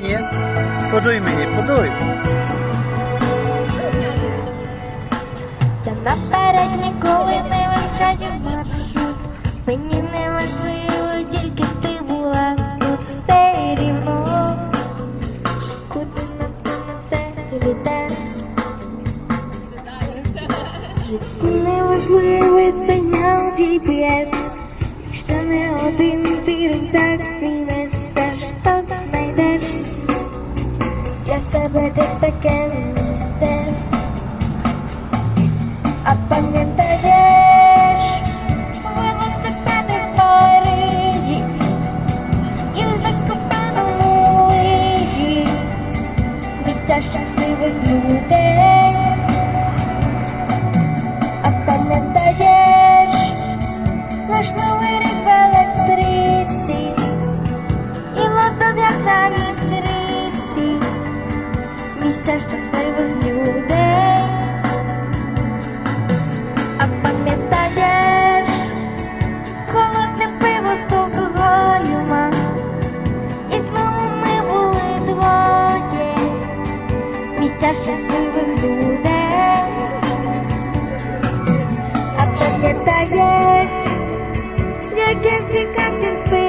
Ні? Подуй мені, подуй. Я наперед ніколи не вивчаю маршрут. Мені не важливо, тільки ти була тут все рівно. Куди нас понесе вітер? Неважливий сигнал GPS. Себе десь таке місце. А пам'ятаєш велосипеди в Парижі і в закопаному лижі місця щасливих людей. А пам'ятаєш наш новий рік в електричці і як на відкритці все щасливих людей, а пам'ятаєш, холодне пиво з алкоголю і знову ми були двоє, місця щасливих людей, а пам'ятаєш, як я втікався все.